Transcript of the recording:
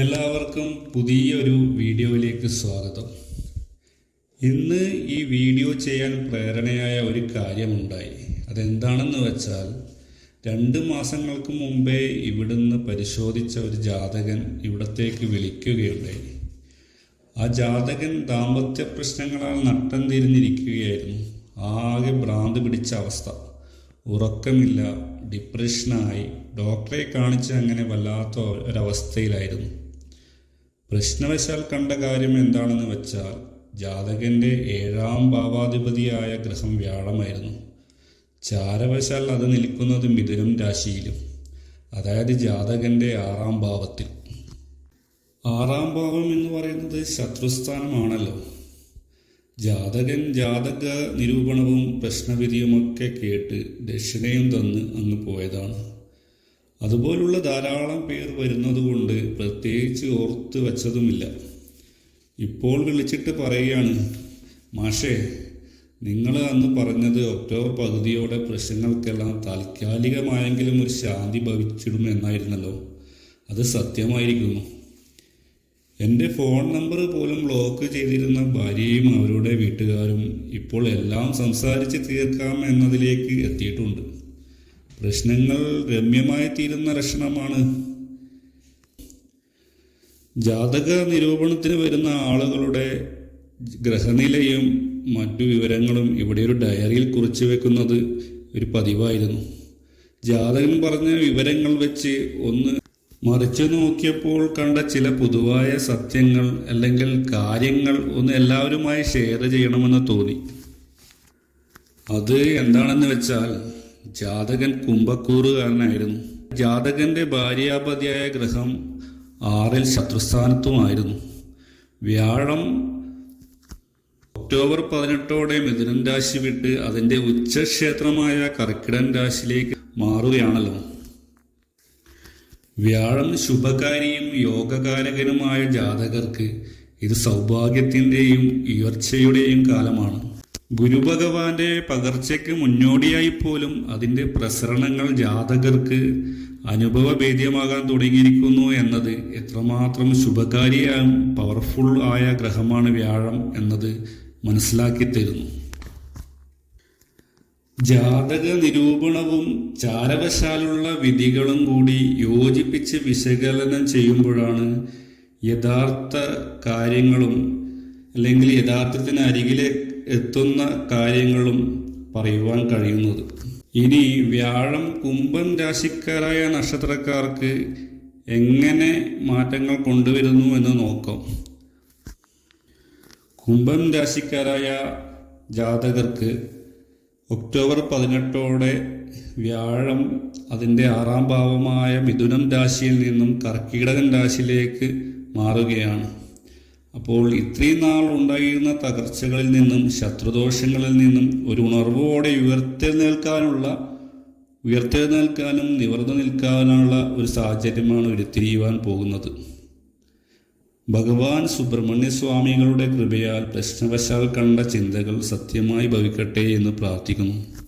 എല്ലാവർക്കും പുതിയൊരു വീഡിയോയിലേക്ക് സ്വാഗതം. ഇന്ന് ഈ വീഡിയോ ചെയ്യാൻ പ്രേരണയായ ഒരു കാര്യമുണ്ടായി. അതെന്താണെന്ന് വെച്ചാൽ രണ്ട് മാസങ്ങൾക്ക് മുമ്പേ ഇവിടുന്ന് പരിശോധിച്ച ഒരു ജാതകൻ ഇവിടത്തേക്ക് വിളിക്കുകയുണ്ടായി. ആ ജാതകൻ ദാമ്പത്യ പ്രശ്നങ്ങളാൽ നട്ടം തിരിഞ്ഞിരിക്കുകയായിരുന്നു. ആകെ ഭ്രാന്ത് പിടിച്ച അവസ്ഥ. ഉറക്കമില്ല ഡിപ്രഷനായി ഡോക്ടറെ കാണിച്ച് അങ്ങനെ വല്ലാത്ത ഒരവസ്ഥയിലായിരുന്നു. പ്രശ്നവശാൽ കണ്ട കാര്യം എന്താണെന്ന് വെച്ചാൽ ജാതകന്റെ ഏഴാം ഭാവാധിപതിയായ ഗ്രഹം വ്യാഴമായിരുന്നു. ചാരവശാൽ അത് നിൽക്കുന്നത് മിഥുനം രാശിയിലും അതായത് ജാതകന്റെ ആറാം ഭാവത്തിൽ. ആറാം ഭാവം എന്ന് പറയുന്നത് ശത്രുസ്ഥാനമാണല്ലോ. ജാതകൻ ജാതക നിരൂപണവും പ്രശ്നവിധിയുമൊക്കെ കേട്ട് ദക്ഷിണയും തന്ന് അങ്ങ് പോയതാണ്. അതുപോലുള്ള ധാരാളം പേർ വരുന്നതുകൊണ്ട് പ്രത്യേകിച്ച് ഓർത്ത് വച്ചതുമില്ല. ഇപ്പോൾ വിളിച്ചിട്ട് പറയുകയാണ് മാഷേ നിങ്ങൾ അന്ന് പറഞ്ഞത് ഒക്ടോബർ പകുതിയോടെ പ്രശ്നങ്ങൾക്കെല്ലാം താൽക്കാലികമായെങ്കിലും ഒരു ശാന്തി ഭവിച്ചിടും എന്നായിരുന്നല്ലോ. അത് സത്യമായിരിക്കുന്നു. എന്റെ ഫോൺ നമ്പർ പോലും ബ്ലോക്ക് ചെയ്തിരുന്ന ഭാര്യയും അവരുടെ വീട്ടുകാരും ഇപ്പോൾ എല്ലാം സംസാരിച്ച് തീർക്കാം എന്നതിലേക്ക് എത്തിയിട്ടുണ്ട്. പ്രശ്നങ്ങൾ രമ്യമായി തീരുന്ന ലക്ഷണമാണ്. ജാതക നിരൂപണത്തിന് വരുന്ന ആളുകളുടെ ഗ്രഹനിലയും മറ്റു വിവരങ്ങളും ഇവിടെ ഒരു ഡയറിയിൽ കുറിച്ചു വെക്കുന്നത് ഒരു പതിവായിരുന്നു. ജാതകൻ പറഞ്ഞ വിവരങ്ങൾ വെച്ച് ഒന്ന് മറിച്ചു നോക്കിയപ്പോൾ കണ്ട ചില പൊതുവായ സത്യങ്ങൾ അല്ലെങ്കിൽ കാര്യങ്ങൾ ഒന്ന് എല്ലാവരുമായി ഷെയർ ചെയ്യണമെന്ന് തോന്നി. അത് എന്താണെന്ന് വെച്ചാൽ ജാതകൻ കുംഭക്കൂറുകാരനായിരുന്നു ജാതകന്റെ ഭാര്യാപതിയായ ഗ്രഹം ആറിൽ ശത്രുസ്ഥാനത്തുമായിരുന്നു. വ്യാഴം ഒക്ടോബർ പതിനെട്ടോടെ മിഥുനൻ രാശി വിട്ട് അതിന്റെ ഉച്ചക്ഷേത്രമായ കർക്കിടൻ രാശിയിലേക്ക് മാറുകയാണല്ലോ. വ്യാഴം ശുഭകാരിയും യോഗകാരകനുമായ ജാതകർക്ക് ഇത് സൗഭാഗ്യത്തിന്റെയും ഉയർച്ചയുടെയും കാലമാണ്. ഗുരുഭഗവാന്റെ പകർച്ചയ്ക്ക് മുന്നോടിയായി പോലും അതിന്റെ പ്രസരണങ്ങൾ ജാതകർക്ക് അനുഭവഭേദ്യമാകാൻ തുടങ്ങിയിരിക്കുന്നു എന്നത് എത്രമാത്രം ശുഭകാരിയായും പവർഫുൾ ആയ ഗ്രഹമാണ് വ്യാഴം എന്നത് മനസ്സിലാക്കി തരുന്നു. ജാതക നിരൂപണവും ചാരവശാലുള്ള വിധികളും കൂടി യോജിപ്പിച്ച് വിശകലനം ചെയ്യുമ്പോഴാണ് യഥാർത്ഥ കാര്യങ്ങളും അല്ലെങ്കിൽ യഥാർത്ഥത്തിന് അരികിലെ എത്തുന്ന കാര്യങ്ങളും പറയുവാൻ കഴിയുന്നത്. ഇനി വ്യാഴം കുംഭം രാശിക്കാരായ നക്ഷത്രക്കാർക്ക് എങ്ങനെ മാറ്റങ്ങൾ കൊണ്ടുവരുന്നു എന്ന് നോക്കാം. കുംഭം രാശിക്കാരായ ജാതകർക്ക് ഒക്ടോബർ പതിനെട്ടോടെ വ്യാഴം അതിന്റെ ആറാം ഭാവമായ മിഥുനം രാശിയിൽ നിന്നും കർക്കിടകൻ രാശിയിലേക്ക് മാറുകയാണ്. അപ്പോൾ ഇത്രയും നാൾ ഉണ്ടായിരുന്ന തകർച്ചകളിൽ നിന്നും ശത്രുദോഷങ്ങളിൽ നിന്നും ഒരു ഉണർവോടെ ഉയർത്തെഴുന്നേൽക്കാനുള്ള ഉയർത്തെഴുന്നേൽക്കാനും നിവർന്നു നിൽക്കാനുള്ള ഒരു സാഹചര്യമാണ് ഉരുത്തിരിയുവാൻ പോകുന്നത്. ഭഗവാൻ സുബ്രഹ്മണ്യ സ്വാമികളുടെ കൃപയാൽ പ്രശ്നവശാൽ കണ്ട ചിന്തകൾ സത്യമായി ഭവിക്കട്ടെ എന്ന് പ്രാർത്ഥിക്കുന്നു.